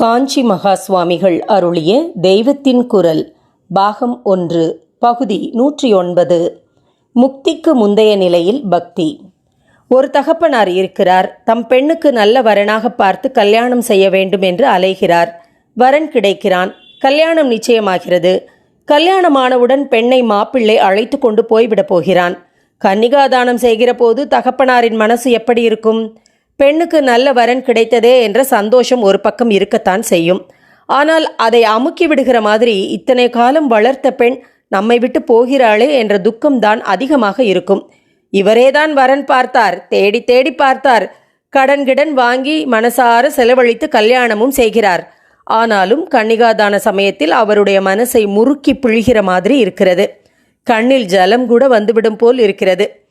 காஞ்சி மகா சுவாமிகள் அருளிய தெய்வத்தின் குரல் பாகம் ஒன்று பகுதி நூற்றி ஒன்பது. முக்திக்கு முந்தைய நிலையில் பக்தி. ஒரு தகப்பனார் இருக்கிறார். தம் பெண்ணுக்கு நல்ல வரனாக பார்த்து கல்யாணம் செய்ய வேண்டும் என்று அலைகிறார். வரன் கிடைக்கிறான். கல்யாணம் நிச்சயமாகிறது. கல்யாணமானவுடன் பெண்ணை மாப்பிள்ளை அழைத்து கொண்டு போய்விடப் போகிறான். கன்னிகாதானம் செய்கிற போது தகப்பனாரின் மனசு எப்படி இருக்கும்? பெண்ணுக்கு நல்ல வரன் கிடைத்ததே என்ற சந்தோஷம் ஒரு பக்கம் இருக்கத்தான் செய்யும். ஆனால் அதை அமுக்கி விடுகிற மாதிரி இத்தனை காலம் வளர்த்த பெண் நம்மை விட்டு போகிறாளே என்ற துக்கம்தான் அதிகமாக இருக்கும். இவரேதான் வரன் பார்த்தார் தேடி தேடி பார்த்தார். கடன் கிடன் வாங்கி மனசார செலவழித்து கல்யாணமும் செய்கிறார். ஆனாலும் கன்னிகாதான சமயத்தில் அவருடைய மனசை முறுக்கி பிழிகிற மாதிரி இருக்கிறது. கண்ணில் ஜலம் கூட வந்துவிடும் போல் இருக்கிறது.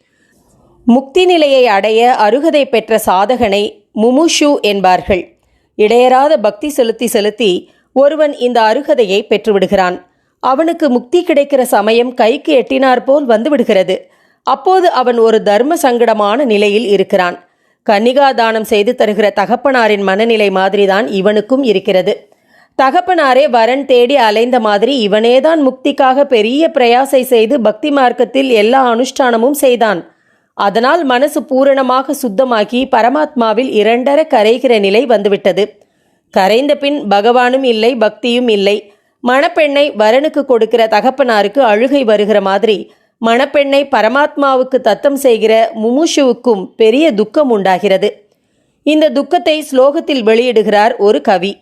முக்தி நிலையை அடைய அருகதை பெற்ற சாதகனை முமுஷு என்பார்கள். இடையராத பக்தி செலுத்தி செலுத்தி ஒருவன் இந்த அருகதையை பெற்றுவிடுகிறான். அவனுக்கு முக்தி கிடைக்கிற சமயம் கைக்கு எட்டினார் போல் வந்துவிடுகிறது. அப்போது அவன் ஒரு தர்ம சங்கடமான நிலையில் இருக்கிறான். கன்னிகாதானம் செய்து தருகிற தகப்பனாரின் மனநிலை மாதிரிதான் இவனுக்கும் இருக்கிறது. தகப்பனாரே வரன் தேடி அலைந்த மாதிரி இவனேதான் முக்திக்காக பெரிய பிரயாசை செய்து பக்தி மார்க்கத்தில் எல்லா அனுஷ்டானமும் செய்தான். அதனால் மனசு பூரணமாக சுத்தமாகி பரமாத்மாவில் இரண்டர கரைகிற நிலை வந்துவிட்டது. கரைந்த பின் பகவானும் இல்லை பக்தியும் இல்லை. மணப்பெண்ணை வரனுக்கு கொடுக்கிற தகப்பனாருக்கு அழுகை வருகிற மாதிரி மணப்பெண்ணை பரமாத்மாவுக்கு தத்தம் செய்கிற முமுஷுவுக்கும் பெரிய துக்கம் உண்டாகிறது. இந்த துக்கத்தை ஸ்லோகத்தில் வெளியிடுகிறார் ஒரு கவி.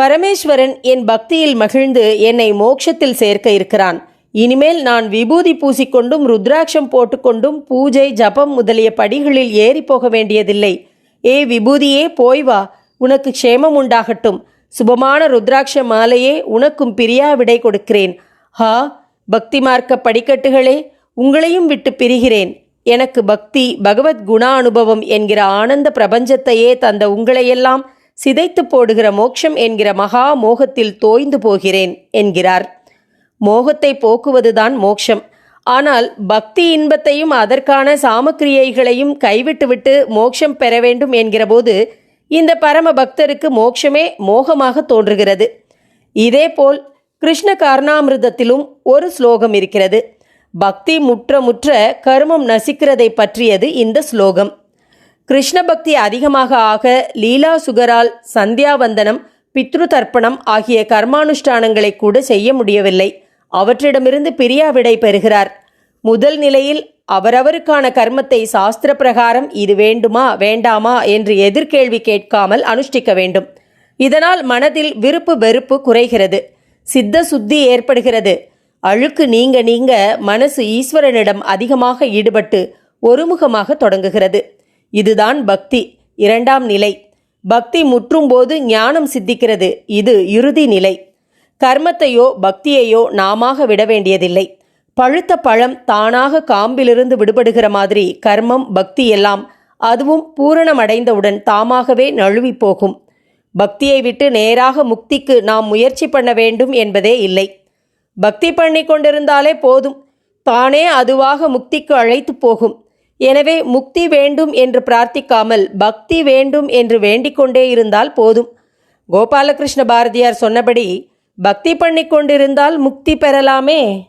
பரமேஸ்வரன் என் பக்தியில் மகிழ்ந்து என்னை மோட்சத்தில் சேர்க்க இருக்கிறான். இனிமேல் நான் விபூதி பூசிக்கொண்டும் ருத்ராட்சம் போட்டுக்கொண்டும் பூஜை ஜபம் முதலிய படிகளில் ஏறி போக வேண்டியதில்லை. ஏ விபூதியே போய் வா. உனக்கு க்ஷேமம் உண்டாகட்டும். சுபமான ருத்ராட்ச மாலையே உனக்கும் பிரியா விடை கொடுக்கிறேன். ஹா பக்தி மார்க்க படிக்கட்டுகளே உங்களையும் விட்டு பிரிகிறேன். எனக்கு பக்தி பகவத் குண அனுபவம் என்கிற ஆனந்த பிரபஞ்சத்தையே தந்த உங்களையெல்லாம் சிதைத்து போடுகிற மோட்சம் என்கிற மகா மோகத்தில் தோய்ந்து போகிறேன் என்கிறார். மோகத்தை போக்குவதுதான் மோட்சம். ஆனால் பக்தி இன்பத்தையும் அதற்கான சாமக்கிரியைகளையும் கைவிட்டுவிட்டு மோட்சம் பெற வேண்டும் என்கிறபோது இந்த பரம பக்தருக்கு மோட்சமே மோகமாக தோன்றுகிறது. இதேபோல் கிருஷ்ண கர்ணாமிர்தத்திலும் ஒரு ஸ்லோகம் இருக்கிறது. பக்தி முற்ற முற்ற கர்மம் நசிக்கிறதை பற்றியது இந்த ஸ்லோகம். கிருஷ்ண பக்தி அதிகமாக ஆக லீலா சுகரால் சந்தியாவந்தனம் பித்ரு தர்ப்பணம் ஆகிய கர்மானுஷ்டானங்களை கூட செய்ய முடியவில்லை. அவற்றிடமிருந்து பிரியா விடை பெறுகிறார். முதல் நிலையில் அவரவருக்கான கர்மத்தை சாஸ்திர பிரகாரம் இது வேண்டுமா வேண்டாமா என்று எதிர்கேள்வி கேட்காமல் அனுஷ்டிக்க வேண்டும். இதனால் மனதில் விருப்பு வெறுப்பு குறைகிறது. சித்த சுத்தி ஏற்படுகிறது. அழுக்கு நீங்க நீங்க மனசு ஈஸ்வரனிடம் அதிகமாக ஈடுபட்டு ஒருமுகமாக தொடங்குகிறது. இதுதான் பக்தி. இரண்டாம் நிலை. பக்தி முற்றும்போது ஞானம் சித்திக்கிறது. இது இறுதி நிலை. கர்மத்தையோ பக்தியையோ நாமாக விட வேண்டியதில்லை பழுத்த பழம் தானாக காம்பிலிருந்து விடுபடுகிற மாதிரி கர்மம் பக்தி எல்லாம் அதுவும் பூரணமடைந்தவுடன் தாமாகவே நழுவி போகும். பக்தியை விட்டு நேராக முக்திக்கு நாம் முயற்சி பண்ண வேண்டும் என்பதே இல்லை. பக்தி பண்ணி கொண்டிருந்தாலே போதும். தானே அதுவாக முக்திக்கு அழைத்து போகும். எனவே முக்தி வேண்டும் என்று பிரார்த்திக்காமல் பக்தி வேண்டும் என்று வேண்டிக் கொண்டே இருந்தால் போதும். கோபாலகிருஷ்ண பாரதியார் சொன்னபடி பக்தி பண்ணி கொண்டிருந்தால் முக்தி பெறலாமே.